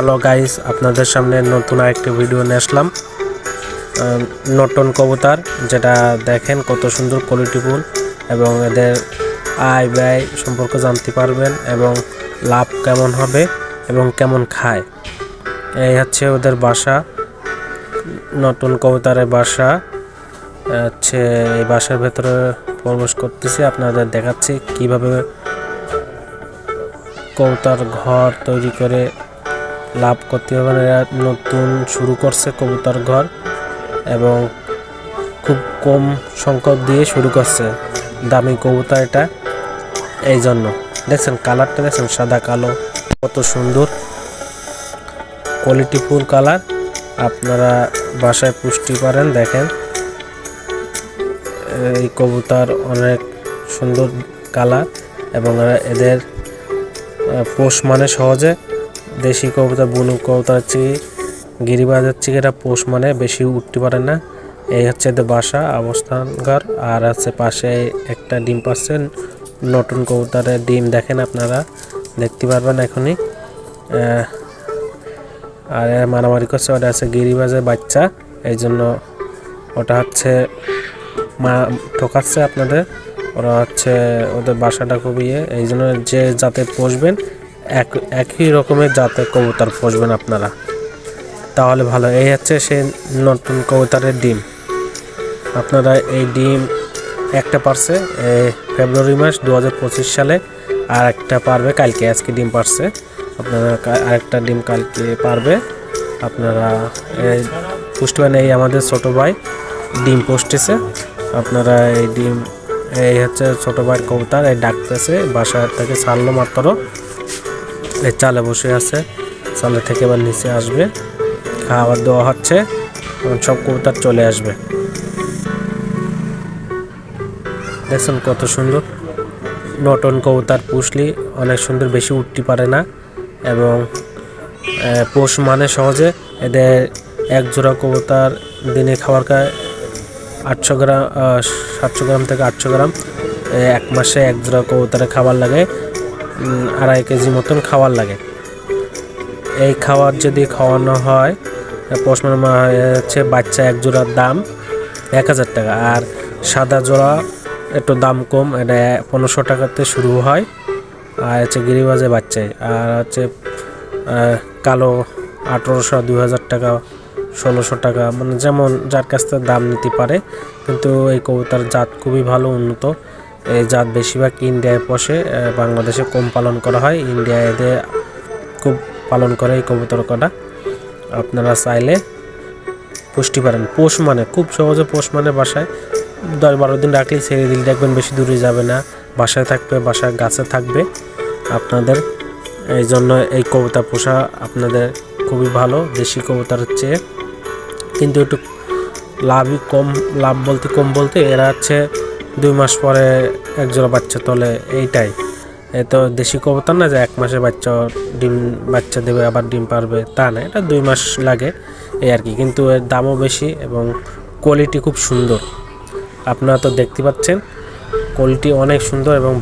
Hello guys আপনাদের সামনে নতুন আরেকটি ভিডিও নিয়ে আসলাম। নটন কবুতর, যেটা দেখেন কত সুন্দর কোয়ালিটিফুল এবং এদের আয় ব্যয় সম্পর্কে জানতে পারবেন এবং লাভ কেমন হবে এবং কেমন খায়। এই হচ্ছে ওদের বাসা। নতুন কবুতরের বাসা। হচ্ছে এই বাসার ভেতরে প্রবেশ করতেছি। আপনাদের দেখাচ্ছি কীভাবে কবুতর ঘর তৈরি করে লাভ করতে হবে এরা নতুন শুরু করছে কবুতর ঘর এবং খুব কম সংখ্যক দিয়ে শুরু করছে দামি কবুতর এটা। এই জন্য দেখছেন কালারটা দেখছেন সাদা কালো, কত সুন্দর। কোয়ালিটিফুল কালার আপনারা বাসায় পুষ্টি পারেন দেখেন। এই কবুতর অনেক সুন্দর কালার এবং এদের পোষ মানে সহজে দেশি কবুতর বুনু কবুতর চেয়ে গিরিবাজের থেকে এটা পোষ মানে বেশি উঠতে পারে না। এই হচ্ছে এদের বাসা, অবস্থানঘর। আর আছে পাশে একটা ডিম পাচ্ছে নতুন কবুতরের ডিম দেখেন আপনারা, দেখতে পারবেন এখনই। আর মারামারি করছে, ওটা আছে গিরিবাজের বাচ্চা এই জন্য ওটা হচ্ছে মা ঠকাচ্ছে আপনাদের, ওরা হচ্ছে ওদের বাসাটা খুবই ইয়ে এই জন্য যে জাতে পুষবেন এক একই রকমের জাতের কবুতর পুষবেন আপনারা। তাহলে ভালো। এই হচ্ছে সে নতুন কবুতরের ডিম। আপনারা এই ডিম একটা পারছে ফেব্রুয়ারি মাস দু পঁচিশ সালে, আর একটা পারবে কালকে, আজকে ডিম পারছে। আপনারা আরেকটা ডিম কালকে পারবে। আপনারা পুষ্টিবান এই আমাদের ছোট ভাই ডিম পোস্টেছে আপনারা এই ডিম, এই হচ্ছে ছোট ভাইয়ের কবুতর, এই ডাকতেছে বাসা থেকে ছাড়লো মাত্র। চালে বসে আছে। চালে থেকে এবার নিচে আসবে। খাবার দেওয়া হচ্ছে। সব কবুতর চলে আসবে। দেখছেন কত সুন্দর? নটন কবুতর পুষলি অনেক সুন্দর, বেশি উঠতে পারে না। এবং পোষ মানে সহজে এদের এক জোড়া কবুতর দিনে খাবার খায় আটশো গ্রাম সাতশো গ্রাম থেকে আটশো গ্রাম এক মাসে এক জোড়া কবুতরে খাবার লাগে। আড়াই কেজি মতন খাবার লাগে। এই খাবার যদি খাওয়ানো হয় পোষ মানে মা- হচ্ছে বাচ্চা এক জোড়ার দাম এক হাজার টাকা। আর সাদা জোড়া একটু দাম কম, এটা পনেরোশো টাকাতে শুরু হয়। আর হচ্ছে গিরিবাজে বাচ্চায় আর হচ্ছে কালো আঠেরোশো দুই হাজার টাকা, ষোলোশো টাকা মানে যেমন যার কাছ থেকে দাম নিতে পারে। কিন্তু এই কবুতার জাত খুবই ভালো, উন্নত। এই জাত বেশিরভাগ ইন্ডিয়ায় পোষে বাংলাদেশে কম পালন করা হয়। ইন্ডিয়ায় এদের খুব পালন করে এই কবুতর কটা। আপনারা চাইলে পুষ্টি পারেন। পোষ মানে খুব সহজে পোষ মানে বাসায়। দশ বারো দিন রাখলেই ছেড়ে দিলে দেখবেন বেশি দূরে যাবে না, বাসায় থাকবে বাসায় গাছে থাকবে। আপনাদের এই জন্য এই কবুতর পোষা আপনাদের খুবই ভালো, দেশি কবুতরের চেয়ে। কিন্তু একটু লাভই কম, লাভ বলতে কম বলতে এরা হচ্ছে দুই মাস পরে একজোড়া বাচ্চা তোলে এইটাই। এ তো দেশি কবুতর না যে এক মাসে বাচ্চা ডিম, বাচ্চা দেবে, আবার ডিম পারবে, তা না। এটা দুই মাস লাগে এই আর কি। কিন্তু এর দামও বেশি এবং কোয়ালিটি খুব সুন্দর। আপনারা তো দেখতে পাচ্ছেন কোয়ালিটি অনেক সুন্দর এবং